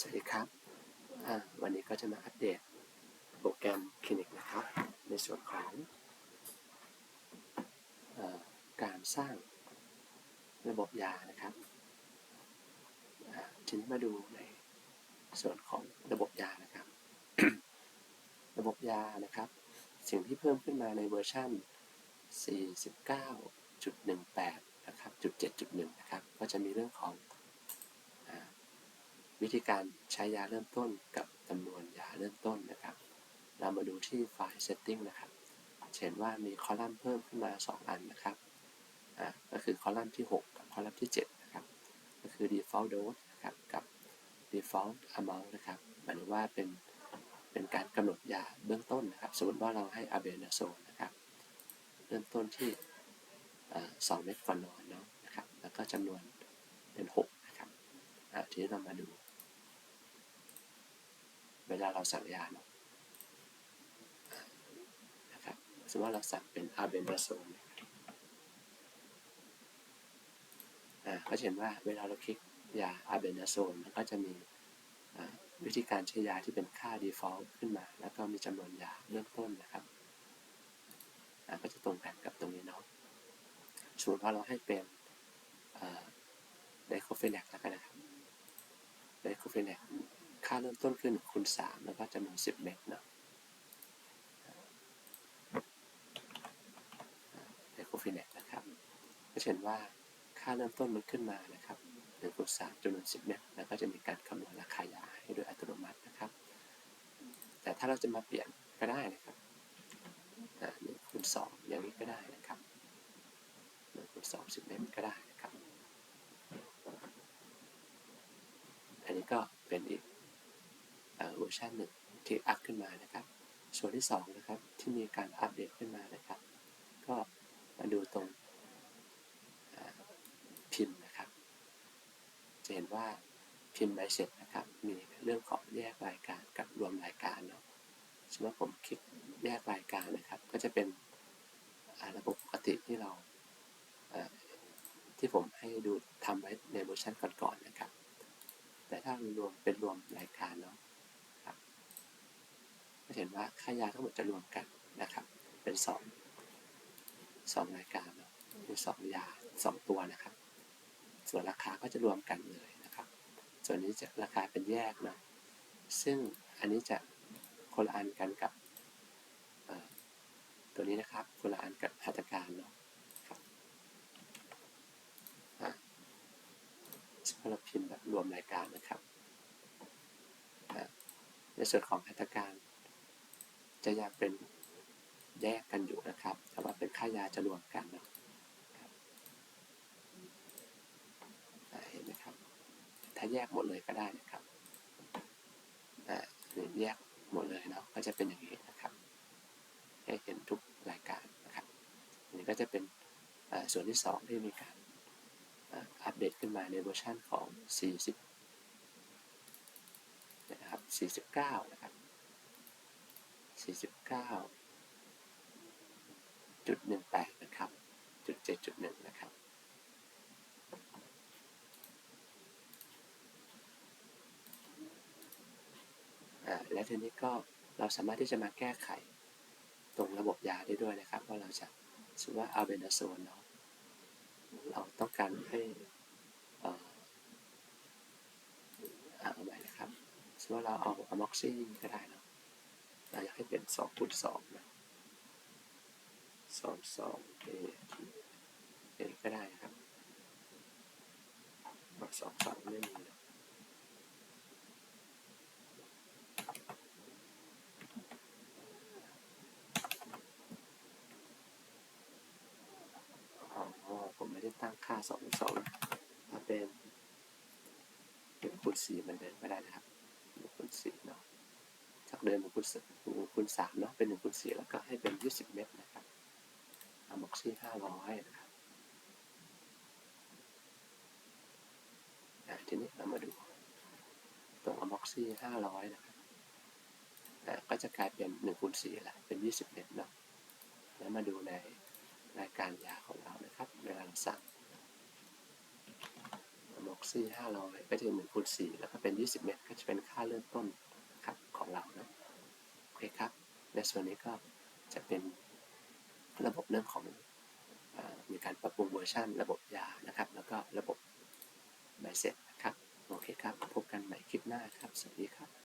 สวัสดีครับ วันนี้ก็จะมาอัปเดตโปรแกรมคลินิกนะครับ ในส่วนของอการสร้างระบบยานะครับทีนี้มาดูในส่วนของระบบยานะครับ ระบบยานะครับ สิ่งที่เพิ่มขึ้นมาในเวอร์ชัน49.18 นะครับ จุด7.1 นะครับ ก็จะมีเรื่องของ วิธีการใช้ยาเริ่มต้นกับจำนวนยาเริ่มต้นนะครับ เรามาดูที่ไฟล์ setting นะครับเห็นว่ามีคอลัมน์เพิ่มขึ้นมา 2 อันนะครับอ่าก็คือคอลัมน์ที่ 6 กับคอลัมน์ที่ 7 นะครับ ก็คือ default dose นะครับกับ default amount นะครับหมายถึงว่าเป็นเป็นการกำหนดยาเบื้องต้นนะครับ สมมติว่าเราให้อะเบนาโซนนะครับ เริ่มต้นที่อ่า2เม็ดก่อนนอนเนาะนะครับ แล้วก็จำนวนเป็น 6 นะครับอ่าทีนี้เรามาดู เวลาเราสั่งยาเนาะนะครับสมมติว่าเราสั่งเป็นอาเบนดาโซนอ่าก็เห็นว่าเวลาเราคลิกยาอาเบนดาโซนมันก็จะมีวิธีการใช้ยาที่เป็นค่า default ขึ้นมา แล้วก็มีจำนวนยาเริ่มต้นนะครับอ่าก็จะตรงกันกับตรงนี้เนาะสมมติว่าเราให้เป็นไดโคเฟเนกแล้วกันนะครับไดโคเฟเนก ค่าเริ่มต้นคือ1คูณ3แล้วก็จำนวน 10 เมตรเนาะไดโคฟินเนตนะครับ ก็เห็นว่าค่าเริ่มต้นมันขึ้นมานะครับ1คูณ3จำนวน 10 เมตรแล้วก็จะมีการคำนวณราคายาให้โดยอัตโนมัตินะครับ แต่ถ้าเราจะมาเปลี่ยนก็ได้นะครับ1คูณ2อย่างนี้ก็ได้นะครับ1คูณ2 10เมตรก็ได้นะครับ อันนี้ก็เป็นอีก เวอร์ชันหนึ่งที่อัพขึ้นมานะครับ ส่วนที่2นะครับที่มีการอัปเดตขึ้นมานะครับ ก็มาดูตรงพิมพ์นะครับ จะเห็นว่าพิมพ์ใบเสร็จนะครับ มีเรื่องของแยกรายการกับรวมรายการเนาะสมมติผมคลิกแยกรายการนะครับ ก็จะเป็นระบบปกติที่เราที่ผมให้ดูทำไว้ในเวอร์ชันก่อนๆนะครับ แต่ถ้ารวมเป็นรวมรายการเนาะ ก็เห็นว่าค่ายาทั้งหมดจะรวมกันนะครับ เป็นสองสองรายการเนาะคือสองยาสองตัวนะครับ ส่วนราคาก็จะรวมกันเลยนะครับ ส่วนนี้จะราคาเป็นแยกเนาะซึ่งอันนี้จะคนละอันกันกับตัวนี้นะครับคนละอันกับหัตถการเนาะครับเราพิมพ์แบบรวมรายการนะครับในส่วนของหัตถการ จะยังเป็นแยกกันอยู่นะครับ แต่ว่าเป็นค่ายาจะรวมกันนะครับเห็นไหมครับ ถ้าแยกหมดเลยก็ได้นะครับแยกหมดเลยเนาะ ก็จะเป็นอย่างนี้นะครับ ให้เห็นทุกรายการนะครับอันนี้ก็จะเป็นส่วนที่ 2 ที่มีการอัปเดตขึ้นมาในเวอร์ชันของ 40 นะครับ 49 นะครับ 49.18 นะครับ จุด 7.1 นะครับอ่าและทีนี้ก็เราสามารถที่จะมาแก้ไขตรงระบบยาได้ด้วยนะครับ ว่าเราจะสมมติว่าเอาเบนาโซนเนาะเราต้องการให้เอ่อเอาใหม่นะครับสมมติว่าเราเอาอะม็อกซี่ก็ได้นะาอยากให้เป็นสองคูณสองนะสองสองเอเอก็ได้นะครับมาสองสองไม่มีนะผมไม่ได้ตั้งค่าสองสองถ้าเป็นหนึ่งคูณสี่มันเดินไม่ได้นะครับหนึ่งคูณสี่เนาะ จากเดิมหนึ่งคูณหนึ่งคูณสามเนาะเป็นหนึ่งคูณสี่แล้วก็ให้เป็นยี่สิบเมตรนะครับอะม็อกซี่ห้าร้อยนะครับทีนี้เรามาดูตรงอะม็อกซี่ห้าร้อยนะครับก็จะกลายเป็นหนึ่งคูณสี่ละเป็นยี่สิบเมตรเนาะแล้วมาดูในรายการยาของเรานะครับ เวลาเราสั่งม็อกซี่ห้าร้อยก็จะหนึ่งคูณสี่แล้วก็เป็นยี่สิบเมตรก็จะเป็นค่าเริ่มต้น ของเรานะโอเคครับ ในส่วนนี้ก็จะเป็นระบบเรื่องของอมีการปรับปรุงเวอร์ชันระบบยานะครับ แล้วก็ระบบใบเสร็จนะครับ โอเคครับ พบกันใหม่คลิปหน้าครับ สวัสดีครับ